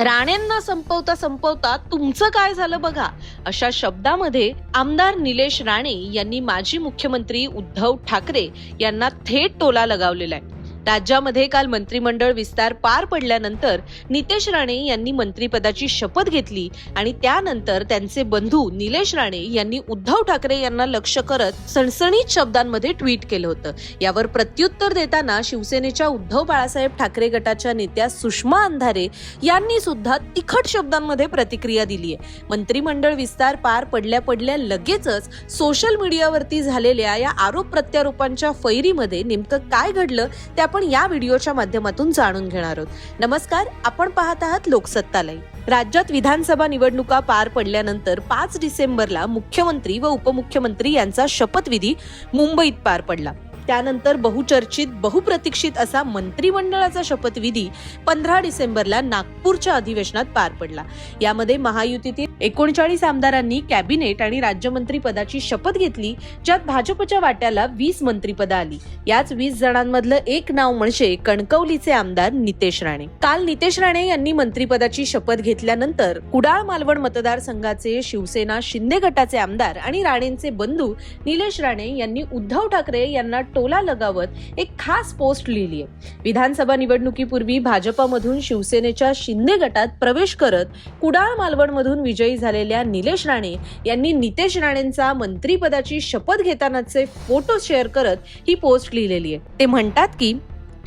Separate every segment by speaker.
Speaker 1: राणेंना संपवता संपवता तुमचं काय झालं बघा. अशा शब्दामध्ये आमदार निलेश राणे यांनी माजी मुख्यमंत्री उद्धव ठाकरे यांना थेट टोला लगावलेला आहे. राज्यामध्ये काल मंत्रिमंडळ विस्तार पार पडल्यानंतर नितेश राणे यांनी मंत्रिपदाची शपथ घेतली आणि त्यानंतर त्यांचे बंधू निलेश राणे यांनी उद्धव ठाकरे यांना लक्ष करत सणसणीत शब्दांमध्ये ट्विट केलं होतं. यावर प्रत्युत्तर देताना शिवसेनेच्या उद्धव बाळासाहेब ठाकरे गटाच्या नेत्या सुषमा अंधारे यांनी सुद्धा तिखट शब्दांमध्ये प्रतिक्रिया दिली आहे मंत्रिमंडळ विस्तार पार पडल्या पडल्या लगेचच सोशल मीडियावरती झालेल्या या आरोप प्रत्यारोपांच्या फैरीमध्ये नेमकं काय घडलं त्या आपण या व्हिडिओच्या माध्यमातून जाणून घेणार आहोत. नमस्कार आपण पाहत आहात लोकसत्तालय. राज्यात विधानसभा निवडणुका पार पडल्यानंतर पाच डिसेंबरला मुख्यमंत्री व उपमुख्यमंत्री यांचा शपथविधी मुंबईत पार पडला. त्यानंतर बहुचर्चित बहुप्रतीक्षित असा मंत्रिमंडळाचा शपथविधी पंधरा डिसेंबरला नागपूरच्या अधिवेशनात पार पडला. यामध्ये महायुतीतील एकोणचाळीस आमदारांनी कॅबिनेट आणि राज्यमंत्री पदाची शपथ घेतली ज्यात भाजपच्या वाट्याला वीस मंत्रीपद आली. याच वीस जणांमधलं एक नाव म्हणजे कणकवलीचे आमदार नितेश राणे. काल नितेश राणे यांनी मंत्रिपदाची शपथ घेतल्यानंतर कुडाळ मालवण मतदारसंघाचे शिवसेना शिंदे गटाचे आमदार आणि राणेंचे बंधू निलेश राणे यांनी उद्धव ठाकरे यांना टोला लगावत एक खास पोस्ट लिहिली आहे विधानसभा निवडणुकीपूर्वी भाजपमधून शिवसेनेच्या शिंदे गटात प्रवेश करत कुडाळ मालवणमधून विजयी झालेल्या निलेश राणे यांनी नितेश राणेंचा मंत्रीपदाची शपथ घेतानाचे फोटो शेअर करत ही पोस्ट लिहिलेली आहे ते म्हणतात की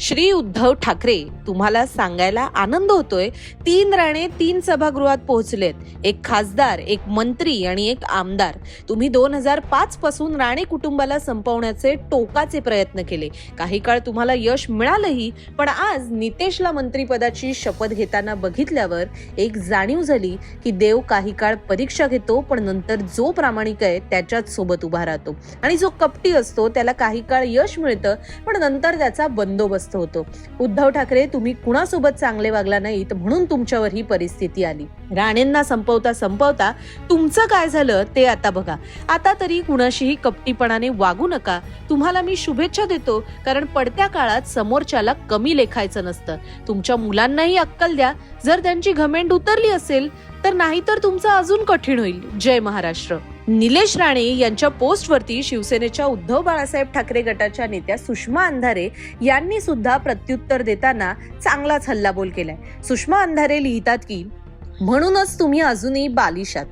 Speaker 1: श्री उद्धव ठाकरे तुम्हाला सांगायला आनंद होतोय. तीन राणे तीन सभागृहात पोहोचलेत. एक खासदार एक मंत्री आणि एक आमदार. तुम्ही दोन हजार पाच पासून राणे कुटुंबाला संपवण्याचे टोकाचे प्रयत्न केले. काही काळ तुम्हाला यश मिळालंही पण आज नितेशला मंत्रीपदाची शपथ घेताना बघितल्यावर एक जाणीव झाली की देव काही काळ परीक्षा घेतो पण नंतर जो प्रामाणिक आहे त्याच्याच सोबत उभा राहतो. आणि जो कपटी असतो त्याला काही काळ यश मिळतं पण नंतर त्याचा बंदोबस्त होतो. उद्धव ठाकरे तुम्ही कुणासोबत चांगले वागला नाहीत म्हणून तुमच्यावर ही परिस्थिती आली. राणेंना संपवता संपवता तुमचं काय झालं ते आता बघा. आता तरी कुणाशीही कपटीपणाने वागू नका. तुम्हाला मी शुभेच्छा देतो कारण पडत्या काळात समोरच्याला कमी लेखायचं नसतं. तुमच्या मुलांनाही अक्कल द्या. जर त्यांची घमेंड उतरली असेल तर नाहीतर तुमचं अजून कठीण होईल. जय महाराष्ट्र. निलेश राणे यांच्या पोस्टवरती शिवसेनेच्या उद्धव बाळासाहेब ठाकरे गटाच्या नेत्या सुषमा अंधारे यांनी सुद्धा प्रत्युत्तर देताना चांगलाच हल्लाबोल केलाय. सुषमा अंधारे लिहितात की म्हणूनच तुम्ही अजूनही बालिशात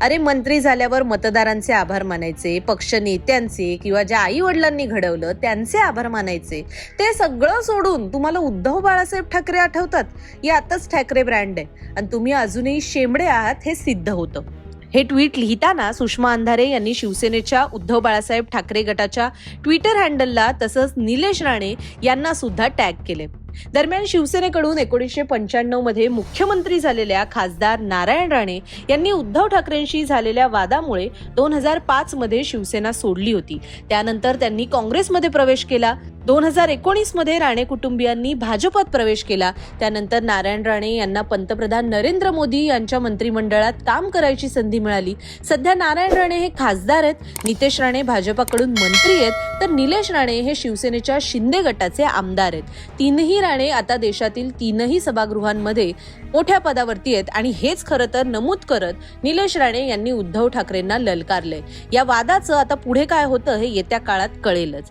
Speaker 1: अरे मंत्री झाल्यावर मतदारांचे आभार मानायचे पक्ष नेत्यांचे किंवा ज्या आई वडिलांनी घडवलं त्यांचे आभार मानायचे ते सगळं सोडून तुम्हाला उद्धव बाळासाहेब ठाकरे आठवतात? यातच ठाकरे ब्रँड आहे आणि तुम्ही अजूनही शेंबडे आहात हे सिद्ध होतं. हे ट्विट लिहिताना सुषमा अंधारे यांनी शिवसेनेच्या उद्धव बाळासाहेब ठाकरे गटाच्या ट्विटर हँडलला तसंच निलेश राणे यांना सुद्धा टॅग केले. दरम्यान शिवसेनेकडून एकोणीसशे पंच्याण्णवमध्ये मुख्यमंत्री झालेल्या खासदार नारायण राणे यांनी उद्धव ठाकरेंशी झालेल्या वादामुळे दोन हजार पाच मध्ये शिवसेना सोडली होती. त्यानंतर त्यांनी काँग्रेसमध्ये प्रवेश केला. दोन हजार एकोणीसमध्ये राणे कुटुंबियांनी भाजपात प्रवेश केला. त्यानंतर नारायण राणे यांना पंतप्रधान नरेंद्र मोदी यांच्या मंत्रिमंडळात काम करायची संधी मिळाली. सध्या नारायण राणे हे खासदार आहेत नितेश राणे भाजपाकडून मंत्री आहेत तर निलेश राणे हे शिवसेनेच्या शिंदे गटाचे आमदार आहेत. तीनही राणे आता देशातील तीनही सभागृहांमध्ये मोठ्या पदावरती आहेत आणि हेच खरं तर नमूद करत निलेश राणे यांनी उद्धव ठाकरेंना ललकारले या वादाचं आता पुढे काय होतं हे येत्या काळात कळेलच.